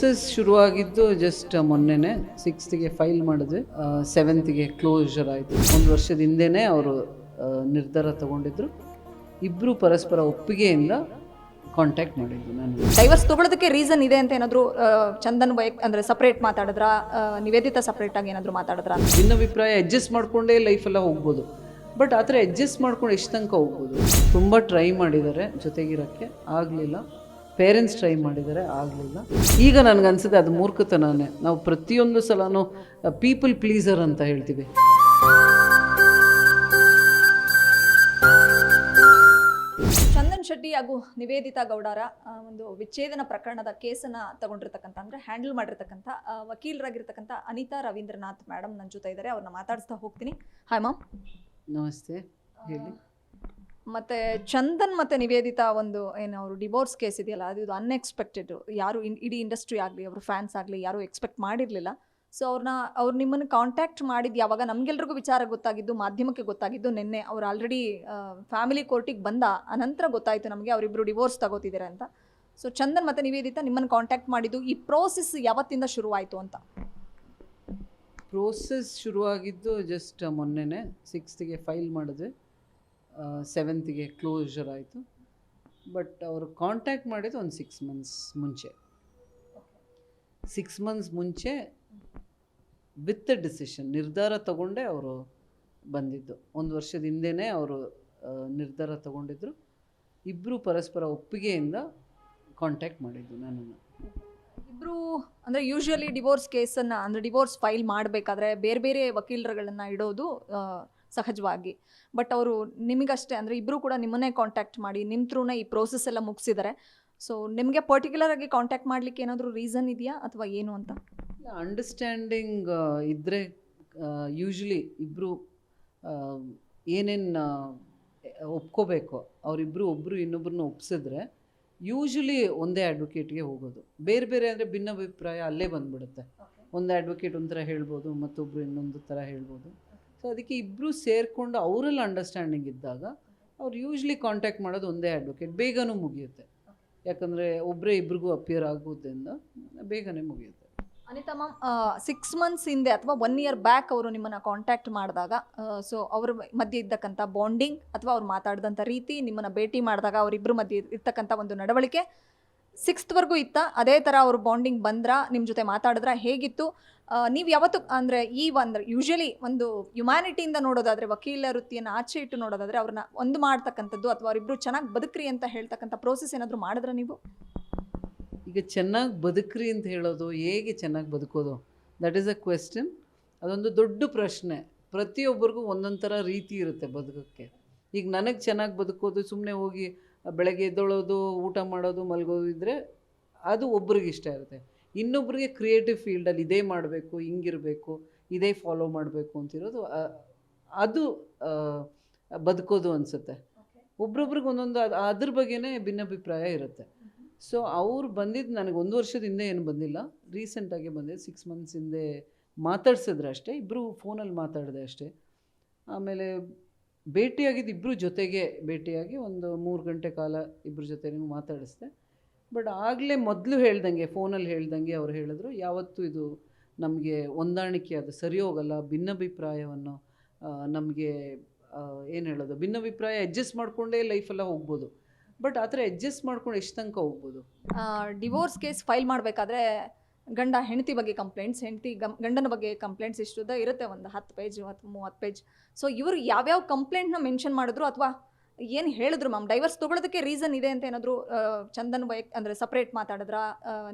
Process ಶುರುವಾಗಿದ್ದು just ಮೊನ್ನೆನೆ ಸಿಕ್ಸ್ತಿಗೆ file ಮಾಡಿದ್ವಿ. ಸೆವೆಂತಿಗೆ ಕ್ಲೋಸರ್ ಆಯಿತು. ಒಂದು ವರ್ಷದ ಹಿಂದೆನೇ ಅವರು ನಿರ್ಧಾರ ತಗೊಂಡಿದ್ರು. ಇಬ್ಬರು ಪರಸ್ಪರ ಒಪ್ಪಿಗೆಯಿಂದ ಕಾಂಟ್ಯಾಕ್ಟ್ ಮಾಡಿದ್ದು ನಾನು. ಡೈವರ್ಸ್ ತಗೊಳ್ಳೋದಕ್ಕೆ ರೀಸನ್ ಇದೆ ಅಂತ ಏನಾದರೂ ಚಂದನ್ ವೈಕ್ ಅಂದ್ರೆ ಸಪ್ರೇಟ್ ಮಾತಾಡಿದ್ರ? ನಿವೇದಿತ ನಿವೇದಿತಾ ಸಪ್ರೇಟ್ ಆಗಿ ಏನಾದ್ರು ಮಾತಾಡಿದ್ರ? ಭಿನ್ನಾಭಿಪ್ರಾಯ ಅಡ್ಜಸ್ಟ್ ಮಾಡ್ಕೊಂಡೇ ಲೈಫೆಲ್ಲ ಹೋಗ್ಬೋದು. ಬಟ್ ಆ ಥರ ಅಡ್ಜಸ್ಟ್ ಮಾಡ್ಕೊಂಡು ಎಷ್ಟು ತನಕ ಹೋಗ್ಬೋದು? ತುಂಬ ಟ್ರೈ ಮಾಡಿದ್ದಾರೆ ಜೊತೆಗಿರೋಕ್ಕೆ. ಆಗಲಿಲ್ಲ. ಪೇರೆಂಟ್ಸ್ ಟ್ರೈ ಮಾಡಿದರೆ ಆಗಲಿಲ್ಲ. ಈಗ ನನಗನ್ಸುತ್ತೆ ಅದು ಮೂರ್ಖತನನೇ. ನಾವು ಪ್ರತಿಯೊಂದು ಸಲನೂ ಪೀಪಲ್ ಪ್ಲೀಸರ್ ಅಂತ ಹೇಳ್ತೀವಿ. ಚಂದನ್ ಶೆಟ್ಟಿ ಹಾಗೂ ನಿವೇದಿತಾ ಗೌಡರ ಒಂದು ವಿಚ್ಛೇದನ ಪ್ರಕರಣದ ಕೇಸನ್ನ ತಗೊಂಡಿರ್ತಕ್ಕಂಥ ಅಂದ್ರೆ ಹ್ಯಾಂಡಲ್ ಮಾಡಿರ್ತಕ್ಕಂಥ ವಕೀಲರಾಗಿರ್ತಕ್ಕಂಥ ಅನಿತಾ ರವೀಂದ್ರನಾಥ್ ಮೇಡಮ್ ನನ್ನ ಜೊತೆ ಇದ್ದಾರೆ. ಅವ್ರನ್ನ ಮಾತಾಡಿಸ್ತಾ ಹೋಗ್ತೀನಿ. ಹಾಯ್ ಮ್ಯಾಮ್ ನಮಸ್ತೆ. ಹೇಳಿ. ಮತ್ತೆ ಚಂದನ್ ಮತ್ತೆ ನಿವೇದಿತಾ ಒಂದು ಏನು ಅವರು ಡಿವೋರ್ಸ್ ಕೇಸ್ ಇದೆಯಲ್ಲ, ಅದು ಇದು ಅನ್ಎಕ್ಸ್ಪೆಕ್ಟೆಡ್ ಯಾರು ಇನ್- ಇಡೀ ಇಂಡಸ್ಟ್ರಿ ಆಗಲಿ, ಅವರು ಫ್ಯಾನ್ಸ್ ಆಗಲಿ, ಯಾರು ಎಕ್ಸ್ಪೆಕ್ಟ್ ಮಾಡಿರಲಿಲ್ಲ. ಸೊ ಅವ್ರನ್ನ ಅವ್ರು ನಿಮ್ಮನ್ನು ಕಾಂಟ್ಯಾಕ್ಟ್ ಮಾಡಿದ್ದು ಯಾವಾಗ ನಮಗೆಲ್ರಿಗೂ ವಿಚಾರ ಗೊತ್ತಾಗಿದ್ದು, ಮಾಧ್ಯಮಕ್ಕೆ ಗೊತ್ತಾಗಿದ್ದು, ನಿನ್ನೆ ಅವ್ರು ಆಲ್ರೆಡಿ ಫ್ಯಾಮಿಲಿ ಕೋರ್ಟಿಗೆ ಬಂದ ಅನಂತರ ಗೊತ್ತಾಯಿತು ನಮಗೆ ಅವರಿಬ್ಬರು ಡಿವೋರ್ಸ್ ತಗೋತಿದ್ದಾರೆ ಅಂತ. ಸೊ ಚಂದನ್ ಮತ್ತು ನಿವೇದಿತಾ ನಿಮ್ಮನ್ನು ಕಾಂಟ್ಯಾಕ್ಟ್ ಮಾಡಿದ್ದು, ಈ ಪ್ರೋಸೆಸ್ ಯಾವತ್ತಿಂದ ಶುರುವಾಯಿತು ಅಂತ? ಪ್ರೋಸೆಸ್ ಶುರುವಾಗಿದ್ದು ಜಸ್ಟ್ ಮೊನ್ನೆನೆ ಸಿಕ್ಸ್ತ್ಗೆ ಫೈಲ್ ಮಾಡಿದ್ವಿ. ಸೆವೆಂತಿಗೆ ಕ್ಲೋಸರ್ ಆಯಿತು. ಬಟ್ ಅವರು ಕಾಂಟ್ಯಾಕ್ಟ್ ಮಾಡಿದ್ದು ಒಂದು ಸಿಕ್ಸ್ ಮಂತ್ಸ್ ಮುಂಚೆ. ಸಿಕ್ಸ್ ಮಂತ್ಸ್ ಮುಂಚೆ ವಿತ್ ಡಿಸಿಷನ್ ನಿರ್ಧಾರ ತಗೊಂಡೇ ಅವರು ಬಂದಿದ್ದು. ಒಂದು ವರ್ಷದ ಹಿಂದೆಯೇ ಅವರು ನಿರ್ಧಾರ ತಗೊಂಡಿದ್ರು. ಇಬ್ಬರು ಪರಸ್ಪರ ಒಪ್ಪಿಗೆಯಿಂದ ಕಾಂಟ್ಯಾಕ್ಟ್ ಮಾಡಿದ್ದು ನನ್ನನ್ನು. ಇಬ್ಬರು ಅಂದರೆ ಯೂಶ್ವಲಿ ಡಿವೋರ್ಸ್ ಕೇಸನ್ನು ಅಂದರೆ ಡಿವೋರ್ಸ್ ಫೈಲ್ ಮಾಡಬೇಕಾದ್ರೆ ಬೇರೆ ಬೇರೆ ವಕೀಲರುಗಳನ್ನು ಇಡೋದು ಸಹಜವಾಗಿ. ಬಟ್ ಅವರು ನಿಮಗಷ್ಟೇ ಅಂದರೆ ಇಬ್ಬರು ಕೂಡ ನಿಮ್ಮನ್ನೇ ಕಾಂಟ್ಯಾಕ್ಟ್ ಮಾಡಿ ನಿಮ್ಮ ಥ್ರೂನೇ ಈ ಪ್ರೋಸೆಸ್ ಎಲ್ಲ ಮುಗಿಸಿದ್ದಾರೆ ಸೊ ನಿಮಗೆ ಪರ್ಟಿಕ್ಯುಲರ್ ಆಗಿ ಕಾಂಟ್ಯಾಕ್ಟ್ ಮಾಡಲಿಕ್ಕೆ ಏನಾದರೂ ರೀಸನ್ ಇದೆಯಾ ಅಥವಾ ಏನು ಅಂತ? ಅಂಡರ್ಸ್ಟ್ಯಾಂಡಿಂಗ್ ಇದ್ದರೆ ಯೂಶ್ವಲಿ ಇಬ್ಬರು ಏನೇನು ಒಪ್ಕೋಬೇಕು ಅವರಿಬ್ಬರು ಒಬ್ಬರು ಇನ್ನೊಬ್ಬರನ್ನ ಒಪ್ಸಿದ್ರೆ ಯೂಶ್ವಲಿ ಒಂದೇ ಅಡ್ವೊಕೇಟ್ಗೆ ಹೋಗೋದು. ಬೇರೆ ಬೇರೆ ಅಂದರೆ ಭಿನ್ನಾಭಿಪ್ರಾಯ ಅಲ್ಲೇ ಬಂದ್ಬಿಡುತ್ತೆ. ಒಂದು ಅಡ್ವೊಕೇಟ್ ಒಂಥರ ಹೇಳ್ಬೋದು ಮತ್ತೊಬ್ಬರು ಇನ್ನೊಂದು ಥರ ಹೇಳ್ಬೋದು. ಸೊ ಅದಕ್ಕೆ ಇಬ್ಬರು ಸೇರಿಕೊಂಡು ಅವರಲ್ಲಿ ಅಂಡರ್ಸ್ಟ್ಯಾಂಡಿಂಗ್ ಇದ್ದಾಗ ಅವ್ರು ಯೂಶ್ಲಿ ಕಾಂಟ್ಯಾಕ್ಟ್ ಮಾಡೋದು ಒಂದೇ ಅಡ್ವೊಕೇಟ್ ಬೇಗನೂ ಮುಗಿಯುತ್ತೆ. ಯಾಕಂದರೆ ಒಬ್ಬರೇ ಇಬ್ರಿಗೂ ಅಪಿಯರ್ ಆಗೋದ್ರಿಂದ ಬೇಗನೆ ಮುಗಿಯುತ್ತೆ. ಅನಿತಾ ಮ್ಯಾಮ್ ಸಿಕ್ಸ್ ಮಂತ್ಸ್ ಹಿಂದೆ ಅಥವಾ ಒನ್ ಇಯರ್ ಬ್ಯಾಕ್ ಅವರು ನಿಮ್ಮನ್ನು ಕಾಂಟ್ಯಾಕ್ಟ್ ಮಾಡಿದಾಗ ಸೊ ಅವ್ರ ಮಧ್ಯೆ ಇದ್ದಕ್ಕಂಥ ಬಾಂಡಿಂಗ್ ಅಥವಾ ಅವ್ರು ಮಾತಾಡಿದಂಥ ರೀತಿ ನಿಮ್ಮನ್ನು ಭೇಟಿ ಮಾಡಿದಾಗ ಅವರಿಬ್ಬರ ಮಧ್ಯೆ ಇರ್ತಕ್ಕಂಥ ಒಂದು ನಡವಳಿಕೆ ಸಿಕ್ಸ್ತ್ವರೆಗೂ ಇತ್ತ, ಅದೇ ಥರ ಅವ್ರ ಬಾಂಡಿಂಗ್ ಬಂದ್ರ ನಿಮ್ಮ ಜೊತೆ ಮಾತಾಡಿದ್ರ, ಹೇಗಿತ್ತು? ನೀವು ಯಾವತ್ತು, ಅಂದರೆ ಈ ಒಂದು ಯೂಶಲಿ ಒಂದು ಹ್ಯುಮ್ಯಾನಿಟಿಯಿಂದ ನೋಡೋದಾದರೆ, ವಕೀಲ ವೃತ್ತಿಯನ್ನು ಆಚೆ ಇಟ್ಟು ನೋಡೋದಾದರೆ, ಅವ್ರನ್ನ ಒಂದು ಮಾಡ್ತಕ್ಕಂಥದ್ದು ಅಥವಾ ಅವರಿಬ್ಬರು ಚೆನ್ನಾಗಿ ಬದುಕ್ರಿ ಅಂತ ಹೇಳ್ತಕ್ಕಂಥ ಪ್ರೋಸೆಸ್ ಏನಾದರೂ ಮಾಡಿದ್ರ ನೀವು? ಈಗ ಚೆನ್ನಾಗಿ ಬದುಕ್ರಿ ಅಂತ ಹೇಳೋದು, ಹೇಗೆ ಚೆನ್ನಾಗಿ ಬದುಕೋದು? ದಟ್ ಈಸ್ ಅ ಕ್ವೆಶ್ಚನ್ ಅದೊಂದು ದೊಡ್ಡ ಪ್ರಶ್ನೆ. ಪ್ರತಿಯೊಬ್ಬರಿಗೂ ಒಂದೊಂದು ಥರ ರೀತಿ ಇರುತ್ತೆ ಬದುಕೋಕ್ಕೆ. ಈಗ ನನಗೆ ಚೆನ್ನಾಗಿ ಬದುಕೋದು ಸುಮ್ಮನೆ ಹೋಗಿ ಬೆಳಗ್ಗೆ ಎದ್ದೊಳೋದು, ಊಟ ಮಾಡೋದು, ಮಲಗೋದು ಇದ್ದರೆ ಅದು ಒಬ್ರಿಗೆ ಇಷ್ಟ ಇರುತ್ತೆ. ಇನ್ನೊಬ್ರಿಗೆ ಕ್ರಿಯೇಟಿವ್ ಫೀಲ್ಡಲ್ಲಿ ಇದೇ ಮಾಡಬೇಕು, ಹಿಂಗಿರಬೇಕು, ಇದೇ ಫಾಲೋ ಮಾಡಬೇಕು ಅಂತಿರೋದು ಅದು ಬದುಕೋದು ಅನಿಸುತ್ತೆ. ಒಬ್ರೊಬ್ರಿಗೆ ಒಂದೊಂದು ಅದು, ಅದ್ರ ಬಗ್ಗೆನೇ ಭಿನ್ನಾಭಿಪ್ರಾಯ ಇರುತ್ತೆ. ಸೊ ಅವ್ರು ಬಂದಿದ್ದು ನನಗೆ ಒಂದು ವರ್ಷದ ಹಿಂದೆ ಏನು ಬಂದಿಲ್ಲ. ರೀಸೆಂಟಾಗಿ ಬಂದಿದ್ದು ಸಿಕ್ಸ್ ಮಂತ್ಸ್ ಹಿಂದೆ ಮಾತಾಡ್ಸಿದ್ರೆ ಅಷ್ಟೇ. ಇಬ್ಬರು ಫೋನಲ್ಲಿ ಮಾತಾಡಿದೆ ಅಷ್ಟೇ. ಆಮೇಲೆ ಭೇಟಿಯಾಗಿದ್ದು ಇಬ್ಬರು ಜೊತೆಗೆ ಭೇಟಿಯಾಗಿ ಒಂದು ಮೂರು ಗಂಟೆ ಕಾಲ ಇಬ್ಬರ ಜೊತೆ ಮಾತಾಡಿಸ್ದೆ. ಬಟ್ ಆಗಲೇ ಮೊದಲು ಹೇಳ್ದಂಗೆ, ಫೋನಲ್ಲಿ ಹೇಳ್ದಂಗೆ ಅವ್ರು ಹೇಳಿದ್ರು, ಯಾವತ್ತೂ ಇದು ನಮಗೆ ಹೊಂದಾಣಿಕೆ ಅದು ಸರಿ ಹೋಗಲ್ಲ, ಭಿನ್ನಾಭಿಪ್ರಾಯವನ್ನು ನಮಗೆ ಏನು ಹೇಳೋದು, ಭಿನ್ನಾಭಿಪ್ರಾಯ ಅಡ್ಜಸ್ಟ್ ಮಾಡಿಕೊಂಡೇ ಲೈಫೆಲ್ಲ ಹೋಗ್ಬೋದು. ಬಟ್ ಆ ಥರ ಅಡ್ಜಸ್ಟ್ ಮಾಡ್ಕೊಂಡು ಎಷ್ಟು ತನಕ ಹೋಗ್ಬೋದು? ಡಿವೋರ್ಸ್ ಕೇಸ್ ಫೈಲ್ ಮಾಡಬೇಕಾದ್ರೆ ಗಂಡ ಹೆಂಡತಿ ಬಗ್ಗೆ ಕಂಪ್ಲೇಂಟ್ಸ್ ಹೆಂಡತಿ ಗಂಡನ ಬಗ್ಗೆ ಕಂಪ್ಲೇಂಟ್ಸ್ ಇಷ್ಟುದ ಇರುತ್ತೆ ಒಂದು ಹತ್ತು ಪೇಜ್ ಅಥವಾ ಮೂವತ್ತು ಪೇಜ್ ಸೊ ಇವರು ಯಾವ್ಯಾವ ಕಂಪ್ಲೇಂಟ್ನ ಮೆನ್ಷನ್ ಮಾಡಿದ್ರು ಅಥವಾ ಏನು ಹೇಳಿದ್ರು ಮ್ಯಾಮ್ ಡೈವರ್ಸ್ ತೊಗೊಳೋದಕ್ಕೆ ರೀಸನ್ ಇದೆ ಅಂತ ಏನಾದರೂ ಚಂದನ್ ವೈಕ್, ಅಂದರೆ ಸಪ್ರೇಟ್ ಮಾತಾಡಿದ್ರ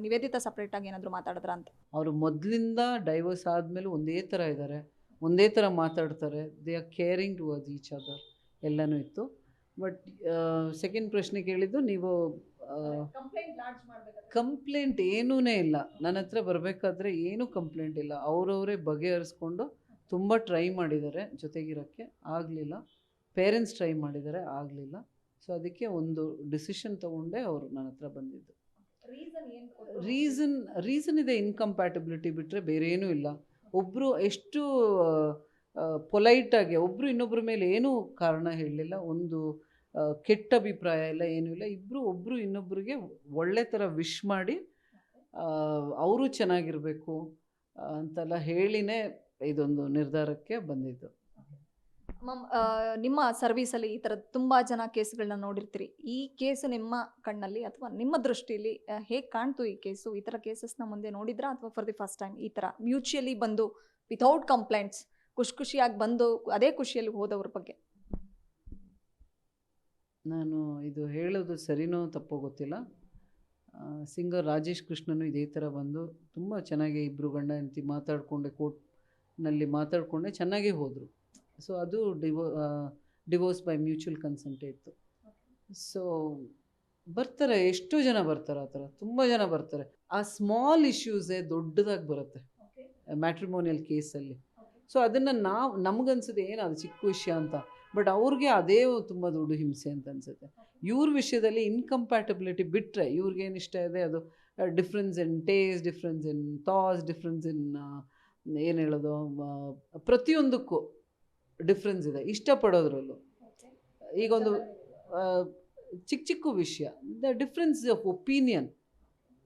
ನಿವೇದಿತ ಸಪ್ರೇಟಾಗಿ ಏನಾದರೂ ಮಾತಾಡಿದ್ರ ಅಂತ? ಅವರು ಮೊದಲಿಂದ ಡೈವರ್ಸ್ ಆದಮೇಲೆ ಒಂದೇ ಥರ ಇದ್ದಾರೆ ಒಂದೇ ಥರ ಮಾತಾಡ್ತಾರೆ. They are caring towards each other ಎಲ್ಲನೂ ಇತ್ತು. ಬಟ್ ಸೆಕೆಂಡ್ ಪ್ರಶ್ನೆ ಕೇಳಿದ್ದು, ನೀವು ಕಂಪ್ಲೇಂಟ್ ಏನೂ ಇಲ್ಲ. ನನ್ನ ಹತ್ರ ಬರಬೇಕಾದ್ರೆ ಏನೂ ಕಂಪ್ಲೇಂಟ್ ಇಲ್ಲ. ಅವರವರೇ ಬಗೆಹರಿಸ್ಕೊಂಡು ತುಂಬ ಟ್ರೈ ಮಾಡಿದ್ದಾರೆ ಜೊತೆಗಿರೋಕ್ಕೆ. ಆಗಲಿಲ್ಲ. ಪೇರೆಂಟ್ಸ್ ಟ್ರೈ ಮಾಡಿದ್ದಾರೆ ಆಗಲಿಲ್ಲ. ಸೊ ಅದಕ್ಕೆ ಒಂದು ಡಿಸಿಷನ್ ತಗೊಂಡೇ ಅವರು ನನ್ನ ಹತ್ರ ಬಂದಿದ್ದು. ರೀಸನ್ ರೀಸನ್ ಇದೆ ಇನ್ಕಂಪ್ಯಾಟಿಬಿಲಿಟಿ ಬಿಟ್ಟರೆ ಬೇರೆ ಏನೂ ಇಲ್ಲ. ಒಬ್ಬರು ಎಷ್ಟು ಪೊಲೈಟಾಗಿ ಒಬ್ಬರು ಇನ್ನೊಬ್ಬರ ಮೇಲೆ ಏನೂ ಕಾರಣ ಹೇಳಲಿಲ್ಲ. ಒಂದು ಕೆಟ್ಟ ಅಭಿಪ್ರಾಯ ಇಲ್ಲ ಏನೂ ಇಲ್ಲ. ಇಬ್ಬರು ಒಬ್ಬರು ಇನ್ನೊಬ್ಬರಿಗೆ ಒಳ್ಳೆ ಥರ ವಿಶ್ ಮಾಡಿ ಅವರು ಚೆನ್ನಾಗಿರಬೇಕು ಅಂತೆಲ್ಲ ಹೇಳಿನೇ ಇದೊಂದು ನಿರ್ಧಾರಕ್ಕೆ ಬಂದಿದ್ದು. ಮಮ್ ನಿಮ್ಮ ಸರ್ವಿಸಲ್ಲಿ ಈ ಥರದ ತುಂಬ ಜನ ಕೇಸ್ಗಳನ್ನ ನೋಡಿರ್ತೀರಿ. ಈ ಕೇಸು ನಿಮ್ಮ ಕಣ್ಣಲ್ಲಿ ಅಥವಾ ನಿಮ್ಮ ದೃಷ್ಟಿಯಲ್ಲಿ ಹೇಗೆ ಕಾಣ್ತು ಈ ಕೇಸು? ಈ ಥರ ಕೇಸಸ್ನ ಮುಂದೆ ನೋಡಿದ್ರಾ ಅಥವಾ ಫಾರ್ ದಿ ಫಸ್ಟ್ ಟೈಮ್ ಈ ಥರ ಮ್ಯೂಚುವಲಿ ಬಂದು ವಿತೌಟ್ ಕಂಪ್ಲೇಂಟ್ಸ್ ಖುಷಿ ಖುಷಿಯಾಗಿ ಬಂದು, ಅದೇ ಖುಷಿಯಲ್ಲಿ ಹೋದವ್ರ ಬಗ್ಗೆ? ನಾನು ಇದು ಹೇಳೋದು ಸರಿನೋ ತಪ್ಪೋ ಗೊತ್ತಿಲ್ಲ. ಸಿಂಗರ್ ರಾಜೇಶ್ ಕೃಷ್ಣನು ಇದೇ ಥರ ಬಂದು ತುಂಬ ಚೆನ್ನಾಗಿ ಇಬ್ಬರು ಗಂಡ ಹೆಂಡತಿ ಮಾತಾಡಿಕೊಂಡೆ ಕೋರ್ಟ್ನಲ್ಲಿ ಮಾತಾಡಿಕೊಂಡೆ ಚೆನ್ನಾಗೇ ಹೋದರು. ಸೊ ಅದು ಡಿವೋ ಡಿವೋರ್ಸ್ ಬೈ ಮ್ಯೂಚುವಲ್ ಕನ್ಸೆಂಟೇ ಇತ್ತು. ಸೊ ಬರ್ತಾರೆ ಎಷ್ಟೋ ಜನ ಬರ್ತಾರೆ ಆ ಥರ ತುಂಬ ಜನ ಬರ್ತಾರೆ. ಆ ಸ್ಮಾಲ್ ಇಶ್ಯೂಸೇ ದೊಡ್ಡದಾಗಿ ಬರುತ್ತೆ. ಮ್ಯಾಟ್ರಿಮೋನಿಯಲ್ ಕೇಸಲ್ಲಿ. ಸೊ ಅದನ್ನು ನಾವು ನಮಗನ್ಸುತ್ತೆ ಏನು ಅದು ಚಿಕ್ಕ ವಿಷಯ ಅಂತ. ಬಟ್ ಅವ್ರಿಗೆ ಅದೇ ತುಂಬ ದೊಡ್ಡ ಹಿಂಸೆ ಅಂತ ಅನಿಸುತ್ತೆ. ಇವ್ರ ವಿಷಯದಲ್ಲಿ ಇನ್ಕಂಪ್ಯಾಟಬಿಲಿಟಿ ಬಿಟ್ಟರೆ ಇವ್ರಿಗೇನು ಇಷ್ಟ ಇದೆ? ಅದು difference in taste difference in thoughts difference in ಏನು ಹೇಳೋದು ಪ್ರತಿಯೊಂದಕ್ಕೂ ಡಿಫ್ರೆನ್ಸ್ ಇದೆ. ಇಷ್ಟಪಡೋದ್ರಲ್ಲೂ. ಈಗೊಂದು ಚಿಕ್ಕ ಚಿಕ್ಕ ವಿಷಯ ದ ಡಿಫ್ರೆನ್ಸ್ ಆಫ್ ಒಪಿನಿಯನ್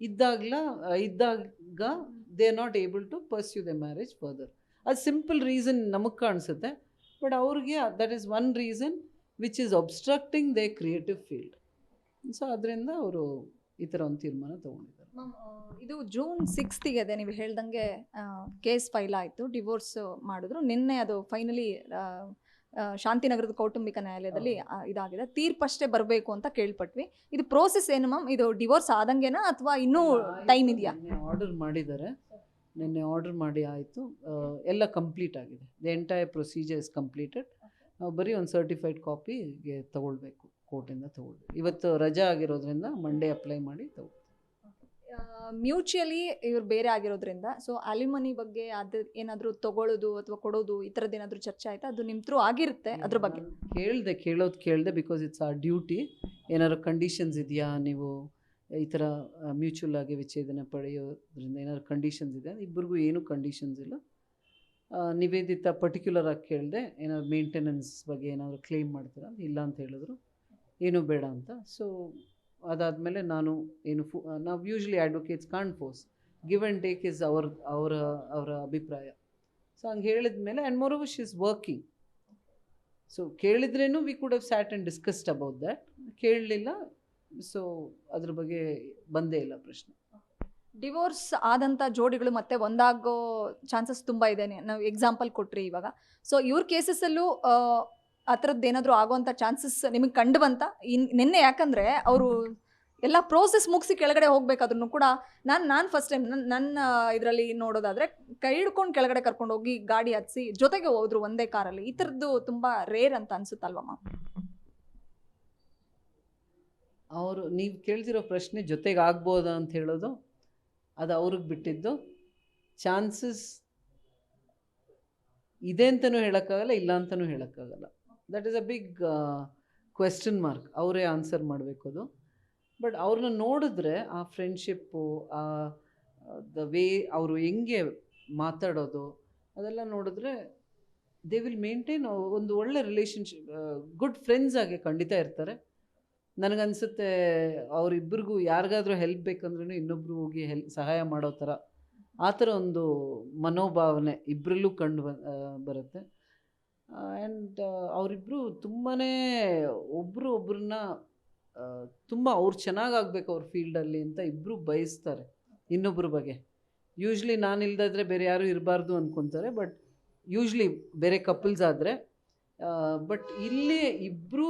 ಇದ್ದಾಗ್ಲ, ಇದ್ದಾಗ they are not able to pursue the marriage further ಅದು ಸಿಂಪಲ್ ರೀಸನ್ ನಮಗೆ ಕಾಣಿಸುತ್ತೆ. ಬಟ್ ಅವ್ರಿಗೆ that is one reason which is obstructing their creative field so ಅದರಿಂದ ಅವರು ಈ ಥರ ಒಂದು ತೀರ್ಮಾನ ತೊಗೊಂಡಿದ್ದಾರೆ. ಇದು ಜೂನ್ ಸಿಕ್ಸ್ತಿಗೆ ಅದೇ ನೀವು ಹೇಳ್ದಂಗೆ ಕೇಸ್ ಫೈಲ್ ಆಯಿತು ಡಿವೋರ್ಸ್ ಮಾಡಿದ್ರು. ನಿನ್ನೆ ಅದು ಫೈನಲಿ ಶಾಂತಿನಗರದ ಕೌಟುಂಬಿಕ ನ್ಯಾಯಾಲಯದಲ್ಲಿ ಇದಾಗಿದೆ ಇದಾಗಿದೆ. ತೀರ್ಪಷ್ಟೇ ಬರಬೇಕು ಅಂತ ಕೇಳ್ಪಟ್ವಿ. ಇದು ಪ್ರೋಸೆಸ್ ಏನು ಮ್ಯಾಮ್ ಇದು ಡಿವೋರ್ಸ್ ಆದಂಗೆನಾ ಅಥವಾ ಇನ್ನೂ ಟೈಮ್ ಇದೆಯಾ? ಆರ್ಡರ್ ಮಾಡಿದ್ದಾರೆ. ನಿನ್ನೆ ಆರ್ಡರ್ ಮಾಡಿ ಆಯಿತು. ಎಲ್ಲ ಕಂಪ್ಲೀಟ್ ಆಗಿದೆ. The entire procedure is completed ನಾವು ಬರೀ ಒಂದು ಸರ್ಟಿಫೈಡ್ ಕಾಪಿಗೆ ತೊಗೊಳ್ಬೇಕು ಕೋರ್ಟಿಂದ ತೊಗೊಳ್ಬೇಕು. ಇವತ್ತು ರಜಾ ಆಗಿರೋದ್ರಿಂದ ಮಂಡೇ ಅಪ್ಲೈ ಮಾಡಿ ತಗೊಳ್ತೀವಿ. ಮ್ಯೂಚುಯಲಿ ಇವ್ರು ಬೇರೆ ಆಗಿರೋದ್ರಿಂದ ಸೊ ಅಲಿಮನಿ ಬಗ್ಗೆ ಅದು ಏನಾದರೂ ತಗೊಳ್ಳೋದು ಅಥವಾ ಕೊಡೋದು ಈ ಥರದ್ದು ಏನಾದರೂ ಚರ್ಚೆ ಆಯಿತಾ? ಅದು ನಿಮ್ಮ ಥ್ರೂ ಆಗಿರುತ್ತೆ ಅದ್ರ ಬಗ್ಗೆ. ಕೇಳಿದೆ ಕೇಳೋದು ಕೇಳಿದೆ ಬಿಕಾಸ್ ಇಟ್ಸ್ ಆ ಡ್ಯೂಟಿ ಏನಾದ್ರು ಕಂಡೀಷನ್ಸ್ ಇದೆಯಾ ನೀವು? ಈ ಥರ ಮ್ಯೂಚುವಲ್ ಆಗಿ ವಿಚ್ಛೇದನ ಪಡೆಯೋದ್ರಿಂದ ಏನಾದ್ರು ಕಂಡೀಷನ್ಸ್ ಇದೆ? ಇಬ್ಬರಿಗೂ ಏನೂ ಕಂಡೀಷನ್ಸ್ ಇಲ್ಲ. ನಿವೇದಿತ ಪರ್ಟಿಕ್ಯುಲರ್ ಆಗಿ ಕೇಳಿದೆ ಏನಾದ್ರು ಮೇಂಟೆನೆನ್ಸ್ ಬಗ್ಗೆ ಏನಾದರೂ ಕ್ಲೇಮ್ ಮಾಡ್ತೀರಾ? ಇಲ್ಲ ಅಂತ ಹೇಳಿದ್ರು. ಏನೂ ಬೇಡ ಅಂತ. ಸೊ ಅದಾದಮೇಲೆ ನಾನು ಏನು ಫು ನಾವು usually advocates can't force give and take is hour ಅವರ ಅವರ ಅಭಿಪ್ರಾಯ. ಸೊ ಹಂಗೆ ಹೇಳಿದ ಮೇಲೆ and moreover she is working so ಕೇಳಿದ್ರೇನು we could have sat and discussed about that ಕೇಳಲಿಲ್ಲ. ಸೊ ಅದ್ರ ಬಗ್ಗೆ ಬಂದೇ ಇಲ್ಲ ಪ್ರಶ್ನೆ. ಡಿವೋರ್ಸ್ ಆದಂಥ ಜೋಡಿಗಳು ಮತ್ತೆ ಒಂದಾಗೋ ಚಾನ್ಸಸ್ ತುಂಬ ಇದೆ ನಾವು ಎಕ್ಸಾಂಪಲ್ ಕೊಟ್ರಿ ಇವಾಗ. ಸೊ ಇವ್ರ ಕೇಸಸ್ಸಲ್ಲೂ ಆ ಥರದ್ದು ಏನಾದರೂ ಆಗುವಂಥ ಚಾನ್ಸಸ್ ನಿಮಗೆ ಕಂಡು ಬಂತ ಇನ್, ನಿನ್ನೆ ಯಾಕಂದರೆ ಅವರು ಎಲ್ಲ ಪ್ರೋಸೆಸ್ ಮುಗಿಸಿ ಕೆಳಗಡೆ ಹೋಗ್ಬೇಕಾದ್ರೂ ಕೂಡ ನಾನು ನಾನು ಫಸ್ಟ್ ಟೈಮ್ ನನ್ನ ನನ್ನ ಇದರಲ್ಲಿ ನೋಡೋದಾದರೆ ಕೈ ಹಿಡ್ಕೊಂಡು ಕೆಳಗಡೆ ಕರ್ಕೊಂಡು ಹೋಗಿ ಗಾಡಿ ಹತ್ಸಿ ಜೊತೆಗೆ ಹೋದ್ರು ಒಂದೇ ಕಾರಲ್ಲಿ. ಈ ಥರದ್ದು ತುಂಬ ರೇರ್ ಅಂತ ಅನ್ಸುತ್ತಲ್ವಮ್ಮ ಅವರು ನೀವು ಕೇಳ್ತಿರೋ ಪ್ರಶ್ನೆ ಜೊತೆಗೆ ಆಗ್ಬೋದಾ ಅಂತ ಹೇಳೋದು ಅದು ಅವ್ರಿಗೆ ಬಿಟ್ಟಿದ್ದು. ಚಾನ್ಸಸ್ ಇದೆ ಅಂತಲೂ ಹೇಳೋಕ್ಕಾಗಲ್ಲ, ಇಲ್ಲ ಅಂತಲೂ ಹೇಳೋಕ್ಕಾಗಲ್ಲ. That is a big question mark ಅವರೇ ಆನ್ಸರ್ ಮಾಡಬೇಕು ಅದು. ಬಟ್ ಅವ್ರನ್ನ ನೋಡಿದ್ರೆ ಆ ಫ್ರೆಂಡ್ಶಿಪ್ಪು ಆ ದ ವೇ ಅವರು ಹೆಂಗೆ ಮಾತಾಡೋದು ಅದೆಲ್ಲ ನೋಡಿದ್ರೆ ದೇ ವಿಲ್ ಮೇಂಟೈನ್ ಒಂದು ಒಳ್ಳೆ ರಿಲೇಷನ್ಶಿಪ್ ಗುಡ್ ಫ್ರೆಂಡ್ಸ್ ಆಗಿ ಖಂಡಿತ ಇರ್ತಾರೆ. ನನಗನ್ಸುತ್ತೆ ಅವರಿಬ್ಬರಿಗೂ ಯಾರಿಗಾದ್ರೂ ಹೆಲ್ಪ್ ಬೇಕಂದ್ರೂ ಇನ್ನೊಬ್ರು ಹೋಗಿ ಹೆಲ್ ಸಹಾಯ ಮಾಡೋ ಥರ. ಆ ಥರ ಒಂದು ಮನೋಭಾವನೆ ಇಬ್ಬರಲ್ಲೂ ಕಂಡು ಬರುತ್ತೆ. ಆ್ಯಂಡ್ ಅವರಿಬ್ಬರು ತುಂಬಾ ಒಬ್ಬರು ಒಬ್ರನ್ನ ತುಂಬ ಅವ್ರು ಚೆನ್ನಾಗಾಗಬೇಕು ಅವ್ರ ಫೀಲ್ಡಲ್ಲಿ ಅಂತ ಇಬ್ಬರು ಬಯಸ್ತಾರೆ ಇನ್ನೊಬ್ಬರ ಬಗ್ಗೆ. ಯೂಶ್ವಲಿ ನಾನು ಇಲ್ದಿದ್ರೆ ಬೇರೆ ಯಾರೂ ಇರಬಾರ್ದು ಅಂದ್ಕೊತಾರೆ ಬಟ್ ಯೂಶ್ವಲಿ ಬೇರೆ ಕಪಲ್ಸ್ ಆದರೆ ಬಟ್ ಇಲ್ಲಿ ಇಬ್ಬರು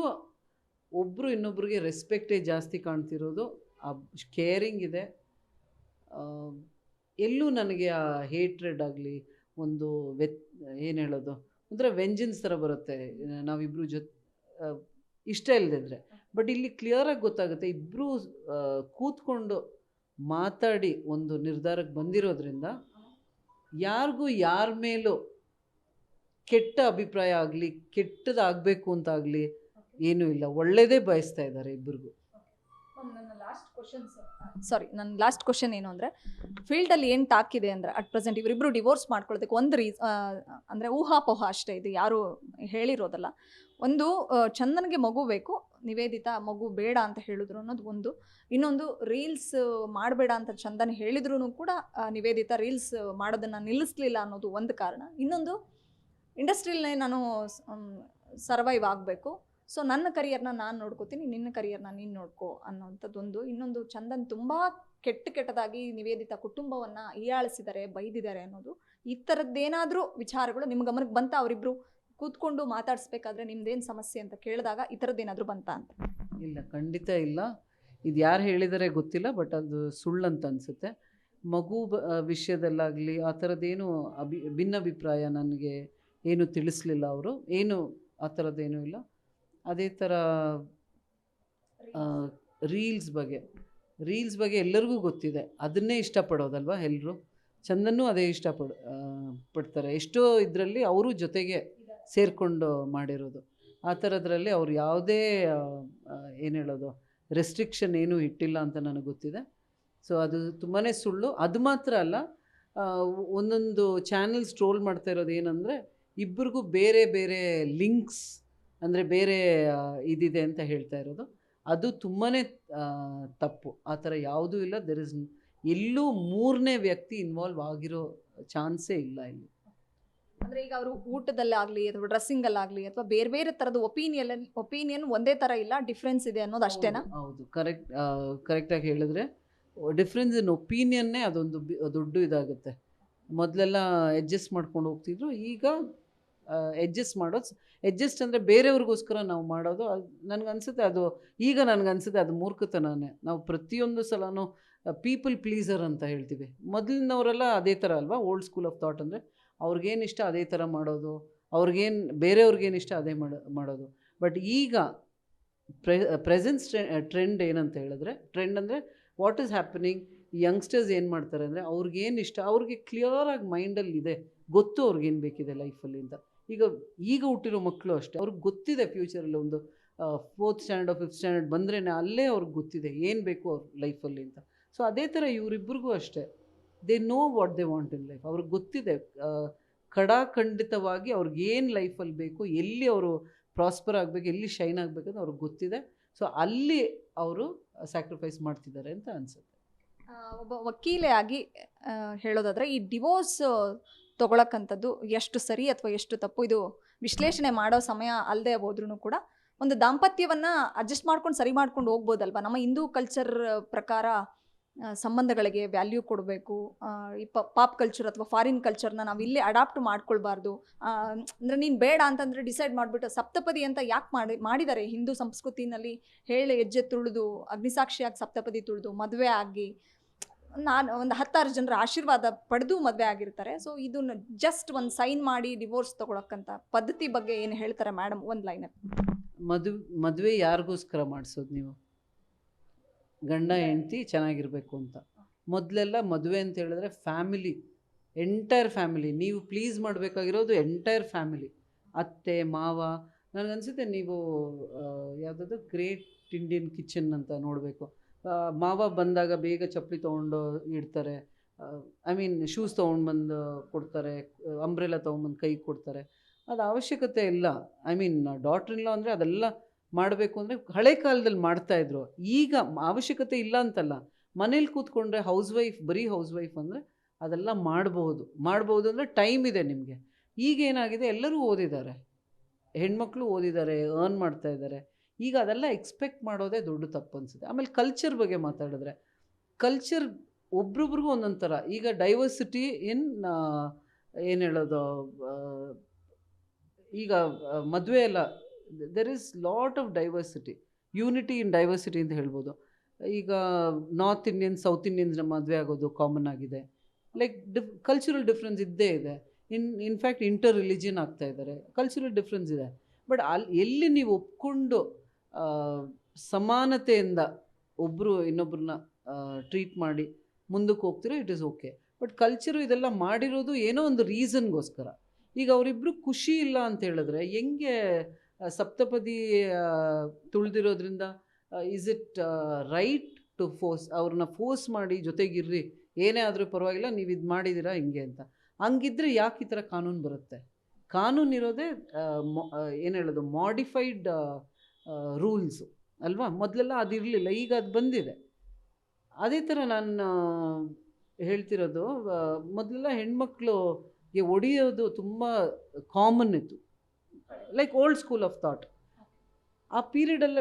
ಒಬ್ಬರು ಇನ್ನೊಬ್ರಿಗೆ ರೆಸ್ಪೆಕ್ಟೇ ಜಾಸ್ತಿ ಕಾಣ್ತಿರೋದು, ಆ ಕೇರಿಂಗ್ ಇದೆ. ಎಲ್ಲೂ ನನಗೆ ಆ ಹೇಟ್ರೆಡ್ ಆಗಲಿ, ಒಂದು ವೆತ್ ಏನು ಹೇಳೋದು, ಒಂಥರ ವೆಂಜನ್ಸ್ ಥರ ಬರುತ್ತೆ. ನಾವಿಬ್ಬರು ಜೊತೆ ಇಷ್ಟ ಇಲ್ಲದಿದ್ರೆ ಬಟ್ ಇಲ್ಲಿ ಕ್ಲಿಯರಾಗಿ ಗೊತ್ತಾಗುತ್ತೆ ಇಬ್ಬರು ಕೂತ್ಕೊಂಡು ಮಾತಾಡಿ ಒಂದು ನಿರ್ಧಾರಕ್ಕೆ ಬಂದಿರೋದ್ರಿಂದ ಯಾರಿಗೂ ಯಾರ ಮೇಲೂ ಕೆಟ್ಟ ಅಭಿಪ್ರಾಯ ಆಗಲಿ, ಕೆಟ್ಟದಾಗಬೇಕು ಅಂತಾಗಲಿ ಏನೂ ಇಲ್ಲ. ಒಳ್ಳೆಯದೇ ಬಯಸ್ತಾ ಇದ್ದಾರೆ ಇಬ್ಬರಿಗೂ ನನ್ನ ಲಾಸ್ಟ್ ಕ್ವಶನ್ ಸಾರಿ ನನ್ನ ಲಾಸ್ಟ್ ಕ್ವಶನ್ ಏನು ಅಂದರೆ ಫೀಲ್ಡಲ್ಲಿ ಏನು ಟಾಕಿದೆ ಇದೆ ಅಂದರೆ ಅಟ್ ಪ್ರೆಸೆಂಟ್ ಇವರಿಬ್ಬರು ಡಿವೋರ್ಸ್ ಮಾಡ್ಕೊಳ್ಳೋದಕ್ಕೆ ಒಂದು ರೀಸ್ ಅಂದರೆ ಊಹಾಪೋಹ ಅಷ್ಟೇ ಇದು ಯಾರು ಹೇಳಿರೋದಲ್ಲ. ಒಂದು ಚಂದನ್ಗೆ ಮಗು ಬೇಕು ನಿವೇದಿತ ಮಗು ಬೇಡ ಅಂತ ಹೇಳಿದ್ರು ಅನ್ನೋದು ಒಂದು. ಇನ್ನೊಂದು ರೀಲ್ಸ್ ಮಾಡಬೇಡ ಅಂತ ಚಂದನ್ ಹೇಳಿದ್ರು ಕೂಡ ನಿವೇದಿತ ನಿವೇದಿತಾ ರೀಲ್ಸ್ ಮಾಡೋದನ್ನು ನಿಲ್ಲಿಸ್ಲಿಲ್ಲ ಅನ್ನೋದು ಒಂದು ಕಾರಣ. ಇನ್ನೊಂದು ಇಂಡಸ್ಟ್ರಿಯಲ್ನೇ ನಾನು ಸರ್ವೈವ್ ಆಗಬೇಕು. ಸೊ ನನ್ನ ಕರಿಯರ್ನ ನಾನು ನೋಡ್ಕೋತೀನಿ, ನಿನ್ನ ಕರಿಯರ್ನ ನೀನು ನೋಡ್ಕೋ ಅನ್ನೋಂಥದ್ದೊಂದು ಇನ್ನೊಂದು ಚಂದನ್ ತುಂಬ ಕೆಟ್ಟ ಕೆಟ್ಟದಾಗಿ ನಿವೇದಿತ ಕುಟುಂಬವನ್ನು ಹೀಯಾಳಿಸಿದ್ದಾರೆ, ಬೈದಿದ್ದಾರೆ ಅನ್ನೋದು. ಈ ಥರದ್ದೇನಾದರೂ ವಿಚಾರಗಳು ನಿಮ್ಮ ಗಮನಕ್ಕೆ ಬಂತ? ಅವರಿಬ್ರು ಕೂತ್ಕೊಂಡು ಮಾತಾಡಿಸ್ಬೇಕಾದ್ರೆ ನಿಮ್ದೇನು ಸಮಸ್ಯೆ ಅಂತ ಕೇಳಿದಾಗ ಈ ಥರದ್ದೇನಾದರೂ ಬಂತ ಅಂತ? ಇಲ್ಲ, ಖಂಡಿತ ಇಲ್ಲ. ಇದು ಯಾರು ಹೇಳಿದರೆ ಗೊತ್ತಿಲ್ಲ, ಬಟ್ ಅದು ಸುಳ್ಳಂತ ಅನಿಸುತ್ತೆ. ಮಗು ಬ ವಿಷಯದಲ್ಲಾಗಲಿ ಆ ಥರದ್ದೇನು ಅಭಿ, ಭಿನ್ನಾಭಿಪ್ರಾಯ ನನಗೆ ಏನು ತಿಳಿಸ್ಲಿಲ್ಲ ಅವರು. ಏನು ಆ ಥರದ್ದೇನೂ ಇಲ್ಲ. ಅದೇ ಥರ ರೀಲ್ಸ್ ಬಗ್ಗೆ. ರೀಲ್ಸ್ ಬಗ್ಗೆ ಎಲ್ಲರಿಗೂ ಗೊತ್ತಿದೆ. ಅದನ್ನೇ ಇಷ್ಟಪಡೋದಲ್ವ ಎಲ್ಲರೂ ಚಂದನೂ ಅದೇ ಇಷ್ಟಪಡ ಪಡ್ತಾರೆ. ಎಷ್ಟೋ ಇದರಲ್ಲಿ ಅವರು ಜೊತೆಗೆ ಸೇರಿಕೊಂಡು ಮಾಡಿರೋದು. ಆ ಥರದ್ರಲ್ಲಿ ಅವ್ರು ಯಾವುದೇ ಏನು ಹೇಳೋದು, ರೆಸ್ಟ್ರಿಕ್ಷನ್ ಏನೂ ಇಟ್ಟಿಲ್ಲ ಅಂತ ನನಗೆ ಗೊತ್ತಿದೆ. ಸೊ, ಅದು ತುಂಬಾ ಸುಳ್ಳು. ಅದು ಮಾತ್ರ ಅಲ್ಲ ಒಂದೊಂದು ಚಾನೆಲ್ಸ್ ಟ್ರೋಲ್ ಮಾಡ್ತಾ ಇರೋದು ಏನಂದರೆ ಇಬ್ಬರಿಗೂ ಬೇರೆ ಬೇರೆ ಲಿಂಕ್ಸ್ ಅಂದರೆ ಬೇರೆ ಇದಿದೆ ಅಂತ ಹೇಳ್ತಾ ಇರೋದು. ಅದು ತುಂಬಾ ತಪ್ಪು. ಆ ಥರ ಯಾವುದೂ ಇಲ್ಲ. ದೆರ್ ಇಸ್ ಎಲ್ಲೂ ಮೂರನೇ ವ್ಯಕ್ತಿ ಇನ್ವಾಲ್ವ್ ಆಗಿರೋ ಚಾನ್ಸೇ ಇಲ್ಲ ಇಲ್ಲಿ. ಅಂದ್ರೆ ಈಗ ಅವರು ಊಟದಲ್ಲಾಗ್ಲಿ ಅಥವಾ ಡ್ರೆಸ್ಸಿಂಗಲ್ಲಾಗಲಿ ಅಥವಾ ಬೇರೆ ಬೇರೆ ಥರದ ಒಪಿನಿಯನ್ ಒಪಿನಿಯನ್ ಒಂದೇ ಥರ ಇಲ್ಲ ಡಿಫ್ರೆನ್ಸ್ ಇದೆ ಅನ್ನೋದು ಅಷ್ಟೇನಾ? ಹೌದು, ಹೌದು. ಕರೆಕ್ಟ್ ಕರೆಕ್ಟಾಗಿ ಹೇಳಿದ್ರೆ ಡಿಫ್ರೆನ್ಸ್ ಇನ್ ಒಪಿನಿಯನ್ನೇ ಅದೊಂದು ದೊಡ್ಡ ಇದಾಗುತ್ತೆ. ಮೊದಲೆಲ್ಲ ಅಡ್ಜಸ್ಟ್ ಮಾಡ್ಕೊಂಡು ಹೋಗ್ತಿದ್ರು. ಈಗ ಅಡ್ಜಸ್ಟ್ ಮಾಡೋದು. ಎಡ್ಜಸ್ಟ್ ಅಂದರೆ ಬೇರೆಯವ್ರಿಗೋಸ್ಕರ ನಾವು ಮಾಡೋದು. ಅದು ನನಗನ್ಸುತ್ತೆ ಅದು, ಈಗ ನನಗನ್ಸುತ್ತೆ ಅದು ಮೂರ್ಖತನನೇ. ನಾವು ಪ್ರತಿಯೊಂದು ಸಲನೂ ಪೀಪಲ್ ಪ್ಲೀಸರ್ ಅಂತ ಹೇಳ್ತೀವಿ. ಮೊದಲಿನವರೆಲ್ಲ ಅದೇ ಥರ ಅಲ್ವಾ? ಓಲ್ಡ್ ಸ್ಕೂಲ್ ಆಫ್ ಥಾಟ್ ಅಂದರೆ ಅವ್ರಿಗೇನು ಇಷ್ಟ ಅದೇ ಥರ ಮಾಡೋದು. ಅವ್ರಿಗೇನು, ಬೇರೆಯವ್ರಿಗೇನು ಇಷ್ಟ ಅದೇ ಮಾಡೋ, ಮಾಡೋದು. ಬಟ್ ಈಗ ಪ್ರೆ ಪ್ರೆಸೆನ್ಸ್ ಟ್ರೆಂಡ್ ಏನಂತ ಹೇಳಿದ್ರೆ ಟ್ರೆಂಡ್ ಅಂದರೆ ವಾಟ್ ಈಸ್ ಹ್ಯಾಪನಿಂಗ್ ಯಂಗ್ಸ್ಟರ್ಸ್ ಏನು ಮಾಡ್ತಾರೆ ಅಂದರೆ ಅವ್ರಿಗೇನು ಇಷ್ಟ, ಅವ್ರಿಗೆ ಕ್ಲಿಯರಾಗಿ ಮೈಂಡಲ್ಲಿ ಇದೆ. ಗೊತ್ತು ಅವ್ರಿಗೇನು ಬೇಕಿದೆ ಲೈಫಲ್ಲಿ ಅಂತ. ಈಗ ಈಗ ಹುಟ್ಟಿರೋ ಮಕ್ಕಳು ಅಷ್ಟೇ, ಅವ್ರಿಗೆ ಗೊತ್ತಿದೆ ಫ್ಯೂಚರಲ್ಲಿ ಒಂದು ಫೋರ್ತ್ ಸ್ಟ್ಯಾಂಡರ್ಡ್ ಫಿಫ್ತ್ ಸ್ಟ್ಯಾಂಡರ್ಡ್ ಬಂದ್ರೇ ಅಲ್ಲೇ ಅವ್ರಿಗೆ ಗೊತ್ತಿದೆ ಏನು ಬೇಕು ಅವ್ರ ಲೈಫಲ್ಲಿ ಅಂತ. ಸೊ ಅದೇ ಥರ ಇವರಿಬ್ಬರಿಗೂ ಅಷ್ಟೇ. They know what they want in life ಅವ್ರಿಗೆ ಗೊತ್ತಿದೆ ಕಡಾಖಂಡಿತವಾಗಿ ಅವ್ರಿಗೆ ಏನು ಲೈಫಲ್ಲಿ ಬೇಕು, ಎಲ್ಲಿ ಅವರು ಪ್ರಾಸ್ಪರ್ ಆಗಬೇಕು, ಎಲ್ಲಿ ಶೈನ್ ಆಗಬೇಕಂತ ಅವ್ರಿಗೆ ಗೊತ್ತಿದೆ. ಸೊ ಅಲ್ಲಿ ಅವರು ಸ್ಯಾಕ್ರಿಫೈಸ್ ಮಾಡ್ತಿದ್ದಾರೆ ಅಂತ ಅನಿಸುತ್ತೆ. ಒಬ್ಬ ವಕೀಲೆ ಆಗಿ ಹೇಳೋದಾದ್ರೆ ಈ ಡಿವೋರ್ಸ್ ತಗೊಳಕ್ಕಂಥದ್ದು ಎಷ್ಟು ಸರಿ ಅಥವಾ ಎಷ್ಟು ತಪ್ಪು? ಇದು ವಿಶ್ಲೇಷಣೆ ಮಾಡೋ ಸಮಯ ಅಲ್ಲದೆ ಹೋದ್ರೂ ಕೂಡ ಒಂದು ದಾಂಪತ್ಯವನ್ನ ಅಡ್ಜಸ್ಟ್ ಮಾಡ್ಕೊಂಡು ಸರಿ ಮಾಡ್ಕೊಂಡು ಹೋಗ್ಬೋದಲ್ವಾ? ನಮ್ಮ ಹಿಂದೂ ಕಲ್ಚರ್ ಪ್ರಕಾರ ಸಂಬಂಧಗಳಿಗೆ ವ್ಯಾಲ್ಯೂ ಕೊಡಬೇಕು. ಈ ಪಾಪ್ ಕಲ್ಚರ್ ಅಥವಾ ಫಾರಿನ್ ಕಲ್ಚರ್ನ ನಾವು ಇಲ್ಲೇ ಅಡಾಪ್ಟ್ ಮಾಡ್ಕೊಳ್ಬಾರ್ದು. ಅಂದರೆ ನೀನು ಬೇಡ ಅಂತಂದರೆ ಡಿಸೈಡ್ ಮಾಡಿಬಿಟ್ಟು ಸಪ್ತಪದಿ ಅಂತ ಯಾಕೆ ಮಾಡಿ ಮಾಡಿದ್ದಾರೆ ಹಿಂದೂ ಸಂಸ್ಕೃತಿನಲ್ಲಿ ಹೇಳಿ ಹೆಜ್ಜೆ ತುಳಿದು, ಅಗ್ನಿಸಾಕ್ಷಿಯಾಗಿ ಸಪ್ತಪದಿ ತುಳಿದು, ಮದುವೆ ಆಗಿ ನಾನು ಒಂದು ಹತ್ತಾರು ಜನರ ಆಶೀರ್ವಾದ ಪಡೆದು ಮದುವೆ ಆಗಿರ್ತಾರೆ. ಸೊ ಇದನ್ನ ಜಸ್ಟ್ ಒಂದು ಸೈನ್ ಮಾಡಿ ಡಿವೋರ್ಸ್ ತಗೊಳಕ್ಕಂತ ಪದ್ಧತಿ ಬಗ್ಗೆ ಏನು ಹೇಳ್ತಾರೆ ಮೇಡಮ್ ಒಂದು ಲೈನ್ ಮದುವೆ ಮದುವೆ ಯಾರಿಗೋಸ್ಕರ ಮಾಡಿಸೋದು ನೀವು? ಗಂಡ, ಹೆಂಡತಿ ಚೆನ್ನಾಗಿರಬೇಕು ಅಂತ. ಮೊದಲೆಲ್ಲ ಮದುವೆ ಅಂತ ಹೇಳಿದ್ರೆ ಫ್ಯಾಮಿಲಿ ಎಂಟೈರ್ ಫ್ಯಾಮಿಲಿ ನೀವು ಪ್ಲೀಸ್ ಮಾಡಬೇಕಾಗಿರೋದು ಎಂಟೈರ್ ಫ್ಯಾಮಿಲಿ ಅತ್ತೆ, ಮಾವ, ನನಗನ್ಸುತ್ತೆ ನೀವು ಯಾವುದಾದ್ರು ಗ್ರೇಟ್ ಇಂಡಿಯನ್ ಕಿಚನ್ ಅಂತ ನೋಡಬೇಕು. ಮಾವ ಬಂದಾಗ ಬೇಗ ಚಪ್ಪಲಿ ತೊಗೊಂಡು ಇಡ್ತಾರೆ. ಐ ಮೀನ್ ಶೂಸ್ ತೊಗೊಂಡ್ಬಂದು ಕೊಡ್ತಾರೆ ಅಂಬ್ರೆಲ್ಲ ತೊಗೊಂಬಂದು ಕೈ ಕೊಡ್ತಾರೆ. ಅದು ಅವಶ್ಯಕತೆ ಇಲ್ಲ. ಐ ಮೀನ್ ಡಾಟ್ರ್ ಇಲ್ಲ ಅಂದರೆ ಅದೆಲ್ಲ ಮಾಡಬೇಕು ಅಂದರೆ ಹಳೆ ಕಾಲದಲ್ಲಿ ಮಾಡ್ತಾಯಿದ್ರು ಈಗ ಅವಶ್ಯಕತೆ ಇಲ್ಲ ಅಂತಲ್ಲ. ಮನೇಲಿ ಕೂತ್ಕೊಂಡ್ರೆ ಹೌಸ್ ವೈಫ್ ಬರೀ ಹೌಸ್ ವೈಫ್ ಅಂದರೆ ಅದೆಲ್ಲ ಮಾಡಬಹುದು. ಮಾಡಬಹುದು ಅಂದರೆ ಟೈಮ್ ಇದೆ ನಿಮಗೆ. ಈಗ ಏನಾಗಿದೆ ಎಲ್ಲರೂ ಓದಿದ್ದಾರೆ. ಹೆಣ್ಮಕ್ಳು ಓದಿದ್ದಾರೆ ಅರ್ನ್ ಮಾಡ್ತಾ ಇದ್ದಾರೆ. ಈಗ ಅದೆಲ್ಲ ಎಕ್ಸ್ಪೆಕ್ಟ್ ಮಾಡೋದೇ ದೊಡ್ಡ ತಪ್ಪು ಅನಿಸುತ್ತೆ. ಆಮೇಲೆ ಕಲ್ಚರ್ ಬಗ್ಗೆ ಮಾತಾಡಿದ್ರೆ ಕಲ್ಚರ್ ಒಬ್ರೊಬ್ರಿಗೂ ಒಂದೊಂದು ಥರ ಈಗ ಡೈವರ್ಸಿಟಿ ಇನ್ ಏನು ಹೇಳೋದು ಈಗ ಮದುವೆ ಎಲ್ಲ there is lot of diversity unity in diversity ಅಂತ ಹೇಳ್ಬೋದು. ಈಗ ನಾರ್ತ್ ಇಂಡಿಯನ್ ಸೌತ್ ಇಂಡಿಯನ್ಸ್ನ ಮದುವೆ ಆಗೋದು ಕಾಮನ್ ಆಗಿದೆ. ಲೈಕ್ ಡಿಫ್ ಕಲ್ಚರಲ್ ಡಿಫ್ರೆನ್ಸ್ ಇದ್ದೇ ಇದೆ. ಇನ್ ಇನ್ಫ್ಯಾಕ್ಟ್ ಇಂಟರ್ ರಿಲಿಜಿಯನ್ ಆಗ್ತಾ ಇದ್ದಾರೆ. ಕಲ್ಚರಲ್ ಡಿಫ್ರೆನ್ಸ್ ಇದೆ. ಬಟ್ ಅಲ್ಲಿ ಎಲ್ಲಿ ನೀವು ಒಪ್ಕೊಂಡು ಸಮಾನತೆಯಿಂದ ಒಬ್ಬರು ಇನ್ನೊಬ್ಬರನ್ನ ಟ್ರೀಟ್ ಮಾಡಿ ಮುಂದಕ್ಕೆ ಹೋಗ್ತಿರೋ it is okay but culture ಇದೆಲ್ಲ ಮಾಡಿರೋದು ಏನೋ ಒಂದು ರೀಸನ್ಗೋಸ್ಕರ ಈಗ ಅವರಿಬ್ಬರು ಖುಷಿ ಇಲ್ಲ ಅಂತ ಹೇಳಿದ್ರೆ ಹೆಂಗೆ ಸಪ್ತಪದಿ ತುಳಿದಿರೋದ್ರಿಂದ is it right to force ಅವ್ರನ್ನ ಫೋರ್ಸ್ ಮಾಡಿ ಜೊತೆಗಿರ್ರಿ, ಏನೇ ಆದರೂ ಪರವಾಗಿಲ್ಲ, ನೀವು ಇದು ಮಾಡಿದ್ದೀರಾ ಹಿಂಗೆ ಅಂತ. ಹಂಗಿದ್ರೆ ಯಾಕೆ ಈ ಥರ ಕಾನೂನು ಬರುತ್ತೆ? ಕಾನೂನು ಇರೋದೇ ಏನು ಹೇಳೋದು ಮಾಡಿಫೈಡ್ ರೂಲ್ಸು ಅಲ್ವಾ? ಮೊದಲೆಲ್ಲ ಅದಿರಲಿಲ್ಲ, ಈಗ ಅದು ಬಂದಿದೆ. ಅದೇ ಥರ ನಾನು ಹೇಳ್ತಿರೋದು ಮೊದಲೆಲ್ಲ ಹೆಣ್ಮಕ್ಳುಗೆ ಒಡೆಯೋದು ತುಂಬ ಕಾಮನ್ ಇತ್ತು. Like old school of thought ಆ ಪೀರಿಯಡೆಲ್ಲ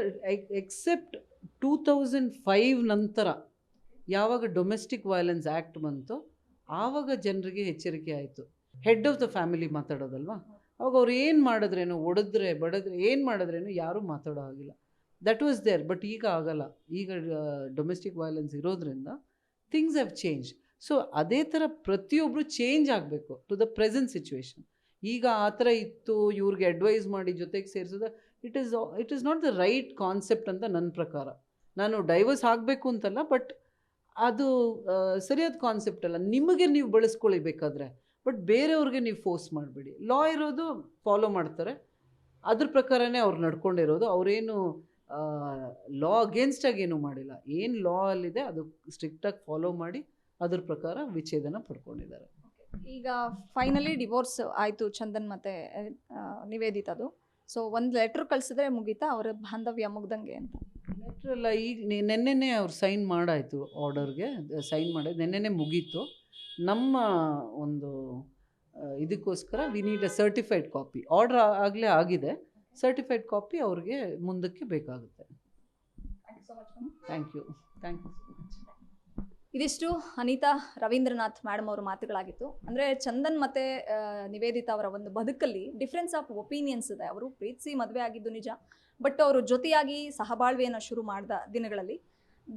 ಎಕ್ಸೆಪ್ಟ್ ಟೂ ತೌಸಂಡ್ ಫೈವ್ ನಂತರ ಯಾವಾಗ ಡೊಮೆಸ್ಟಿಕ್ ವೈಲೆನ್ಸ್ ಆ್ಯಕ್ಟ್ ಬಂತು, ಆವಾಗ ಜನರಿಗೆ ಎಚ್ಚರಿಕೆ ಆಯಿತು. ಹೆಡ್ ಆಫ್ ದ ಫ್ಯಾಮಿಲಿ ಮಾತಾಡೋದಲ್ವಾ? ಅವಾಗ ಅವ್ರು ಏನು ಮಾಡಿದ್ರೇನು, ಒಡೆದ್ರೆ, ಬಡಿದ್ರೆ, ಏನು ಮಾಡಿದ್ರೇನು ಯಾರೂ ಮಾತಾಡೋ ಆಗಿಲ್ಲ ದಟ್ ವಾಸ್ ದೇರ್ ಬಟ್ ಈಗ ಆಗಲ್ಲ. ಈಗ ಡೊಮೆಸ್ಟಿಕ್ ವೈಲೆನ್ಸ್ ಇರೋದ್ರಿಂದ ಥಿಂಗ್ಸ್ ಹ್ಯಾವ್ ಚೇಂಜ್ ಸೊ ಅದೇ ಥರ ಪ್ರತಿಯೊಬ್ಬರು ಚೇಂಜ್ ಆಗಬೇಕು ಟು ದ ಪ್ರೆಸೆಂಟ್ ಸಿಚುವೇಶನ್ ಈಗ ಆ ಥರ ಇತ್ತು, ಇವ್ರಿಗೆ ಅಡ್ವೈಸ್ ಮಾಡಿ ಜೊತೆಗೆ ಸೇರಿಸೋದು it is it is not the right concept ಅಂತ ನನ್ನ ಪ್ರಕಾರ. ನಾನು ಡೈವರ್ಸ್ ಆಗಬೇಕು ಅಂತಲ್ಲ ಬಟ್ ಅದು ಸರಿಯಾದ ಕಾನ್ಸೆಪ್ಟ್ ಅಲ್ಲ. ನಿಮಗೆ ನೀವು ಬಳಸ್ಕೊಳ್ಳಿ ಬೇಕಾದರೆ. ಬಟ್ ಬೇರೆಯವ್ರಿಗೆ ನೀವು ಫೋರ್ಸ್ ಮಾಡಬೇಡಿ. ಲಾ ಇರೋದು ಫಾಲೋ ಮಾಡ್ತಾರೆ. ಅದ್ರ ಪ್ರಕಾರನೇ ಅವ್ರು ನಡ್ಕೊಂಡಿರೋದು. ಅವರೇನು ಲಾ ಅಗೇನ್ಸ್ಟಾಗಿ ಏನೂ ಮಾಡಿಲ್ಲ. ಏನು ಲಾ ಅಲ್ಲಿದೆ ಅದು ಸ್ಟ್ರಿಕ್ಟಾಗಿ ಫಾಲೋ ಮಾಡಿ ಅದ್ರ ಪ್ರಕಾರ ವಿಚ್ಛೇದನ ಪಡ್ಕೊಂಡಿದ್ದಾರೆ. ಈಗ ಫೈನಲಿ ಡಿವೋರ್ಸ್ ಆಯಿತು ಚಂದನ್ ಮತ್ತು ನಿವೇದಿತದು ಸೊ ಒಂದು ಲೆಟ್ರ್ ಕಳಿಸಿದ್ರೆ ಮುಗೀತಾ? ಅವರ ಬಾಂಧವ್ಯ ಮುಗ್ದಂಗೆ ಅಂತ. ಲೆಟ್ರ್ ಎಲ್ಲ ಈಗ ನೆನ್ನೆನೇ ಅವ್ರು ಸೈನ್ ಮಾಡಾಯಿತು ಆರ್ಡರ್ಗೆ ಸೈನ್ ಮಾಡಿ ನೆನ್ನೆನೇ ಮುಗೀತು. ನಮ್ಮ ಒಂದು ಇದಕ್ಕೋಸ್ಕರ we need a certified copy order ಆಗಲೇ ಆಗಿದೆ. ಸರ್ಟಿಫೈಡ್ ಕಾಪಿ ಅವ್ರಿಗೆ ಮುಂದಕ್ಕೆ ಬೇಕಾಗುತ್ತೆ. Thank you thank you so much ಇದಿಷ್ಟು ಅನಿತಾ ರವೀಂದ್ರನಾಥ್ ಮೇಡಮ್ ಅವರ ಮಾತುಗಳಾಗಿತ್ತು. ಅಂದರೆ ಚಂದನ್ ಮತ್ತು ನಿವೇದಿತಾ ಅವರ ಒಂದು ಬದುಕಲ್ಲಿ ಡಿಫ್ರೆನ್ಸ್ ಆಫ್ ಒಪಿನಿಯನ್ಸ್ ಇದೆ. ಅವರು ಪ್ರೀತಿಸಿ ಮದುವೆ ಆಗಿದ್ದು ನಿಜ. ಬಟ್ ಅವರು ಜೊತೆಯಾಗಿ ಸಹಬಾಳ್ವೆಯನ್ನು ಶುರು ಮಾಡಿದ ದಿನಗಳಲ್ಲಿ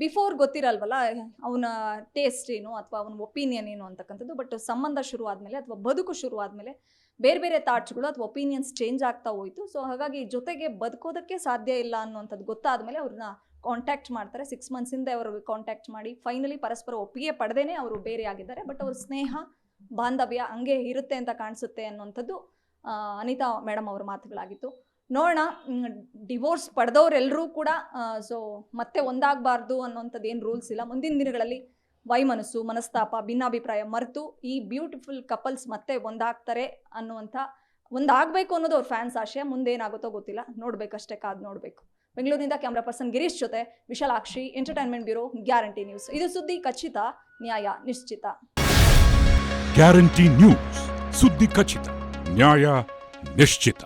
ಬಿಫೋರ್ ಗೊತ್ತಿರಲ್ವಲ್ಲ, ಅವನ ಟೇಸ್ಟ್ ಏನು ಅಥವಾ ಅವನ ಒಪಿನಿಯನ್ ಏನು ಅಂತಕ್ಕಂಥದ್ದು ಬಟ್ ಸಂಬಂಧ ಶುರು ಆದಮೇಲೆ ಅಥವಾ ಬದುಕು ಶುರು ಆದಮೇಲೆ ಬೇರೆ ಬೇರೆ ಥಾಟ್ಸ್ಗಳು ಅಥವಾ ಒಪಿನಿಯನ್ಸ್ ಚೇಂಜ್ ಆಗ್ತಾ ಹೋಯಿತು. ಸೊ ಹಾಗಾಗಿ ಜೊತೆಗೆ ಬದುಕೋದಕ್ಕೆ ಸಾಧ್ಯ ಇಲ್ಲ ಅನ್ನುವಂಥದ್ದು ಗೊತ್ತಾದಮೇಲೆ ಅವ್ರನ್ನ ಕಾಂಟ್ಯಾಕ್ಟ್ ಮಾಡ್ತಾರೆ. ಸಿಕ್ಸ್ ಮಂತ್ಸಿಂದ ಅವರು ಕಾಂಟ್ಯಾಕ್ಟ್ ಮಾಡಿ ಫೈನಲಿ ಪರಸ್ಪರ ಒಪ್ಪಿಗೆ ಪಡೆದೇನೆ ಅವರು ಬೇರೆ ಆಗಿದ್ದಾರೆ. ಬಟ್ ಅವ್ರ ಸ್ನೇಹ, ಬಾಂಧವ್ಯ ಹಂಗೆ ಇರುತ್ತೆ ಅಂತ ಕಾಣಿಸುತ್ತೆ ಅನ್ನುವಂಥದ್ದು ಅನಿತಾ ಮೇಡಮ್ ಅವ್ರ ಮಾತುಗಳಾಗಿತ್ತು. ನೋಡೋಣ ಡಿವೋರ್ಸ್ ಪಡೆದವರೆಲ್ಲರೂ ಕೂಡ ಸೊ ಮತ್ತೆ ಒಂದಾಗಬಾರ್ದು ಅನ್ನೋಂಥದ್ದು ಏನು ರೂಲ್ಸ್ ಇಲ್ಲ. ಮುಂದಿನ ದಿನಗಳಲ್ಲಿ ವೈಮನಸ್ಸು, ಮನಸ್ತಾಪ, ಭಿನ್ನಾಭಿಪ್ರಾಯ ಮರೆತು ಈ ಬ್ಯೂಟಿಫುಲ್ ಕಪಲ್ಸ್ ಮತ್ತೆ ಒಂದಾಗ್ತಾರೆ ಅನ್ನುವಂಥ ಒಂದಾಗಬೇಕು ಅನ್ನೋದು ಅವ್ರ ಫ್ಯಾನ್ಸ್ ಆಶಯ ಮುಂದೇನಾಗುತ್ತೋ ಗೊತ್ತಿಲ್ಲ. ನೋಡ್ಬೇಕಷ್ಟೇ, ಕಾದು ನೋಡಬೇಕು. ಬೆಂಗಳೂರಿನಿಂದ ಕ್ಯಾಮ್ರಾ ಪರ್ಸನ್ ಗಿರೀಶ್ ಜೊತೆ Vishalakshi entertainment bureau guarantee news. ಇದು ಸುದ್ದಿ ಖಚಿತ, ನ್ಯಾಯ ನಿಶ್ಚಿತ. ಗ್ಯಾರಂಟಿ ನ್ಯೂಸ್, ಸುದ್ದಿ ಖಚಿತ, ನ್ಯಾಯ ನಿಶ್ಚಿತ.